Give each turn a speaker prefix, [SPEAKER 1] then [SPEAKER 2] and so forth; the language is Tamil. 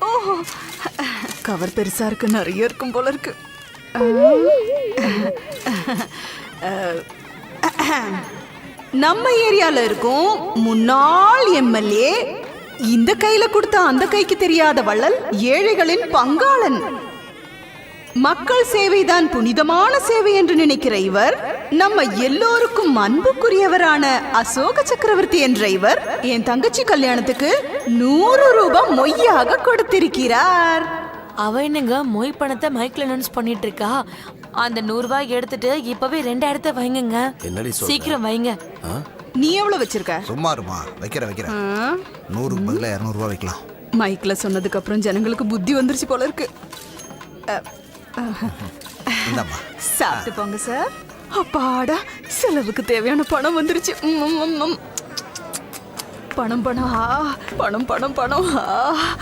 [SPEAKER 1] ஓஹோ. கவர் பெருசா இருக்கு நிறைய இருக்கும் போல இருக்கு. நம்ம ஏரியால இருக்கும் முன்னாள் எம்எல்ஏ இந்த கையில கொடுத்த அந்த கைக்கு தெரியாத வள்ளல் ஏழைகளின் பங்காளன். மக்கள் சேவைதான் புனிதமான சேவை என்று நினைக்கிற இவர் நம்ம எல்லோருக்கும் அன்புக்குரியவரான அசோக சக்கரவர்த்தி என்ற இவர் என் தங்கச்சி கல்யாணத்துக்கு நூறு ரூபாய் மொய்யாக கொடுத்திருக்கிறார்.
[SPEAKER 2] அவ என்னங்க மொய் பணத்தை மைக்ல அனௌன்ஸ் பண்ணிட்டு இருக்கா அந்த நூறு ரூபாய் எடுத்துட்டு இப்பவே ரெண்டாயிரத்தை வைங்கங்க.
[SPEAKER 3] என்னடி சொல்ற?
[SPEAKER 2] சீக்கிரம் வைங்க?
[SPEAKER 1] நீ எவ்வளவு வச்சிருக்க?
[SPEAKER 4] சும்மா இருமா. வைக்கிறேன் வைக்கிறேன்? நூறுக்கு பதிலாக இரநூறுவா வைக்கலாம்.
[SPEAKER 1] மைக்ல சொன்னதுக்கு அப்புறம் ஜனங்களுக்கு புத்தி வந்துருச்சு போல இருக்கு. அ,
[SPEAKER 4] இந்தாம்மா.
[SPEAKER 1] சாப்பிட்டு போங்க சார். அப்பாடா செலவுக்கு தேவையான பணம் வந்துருச்சு. ம், ம், ம், ம். பணம் பணம் ஆ, பணம் பணம் பணம் ஆ.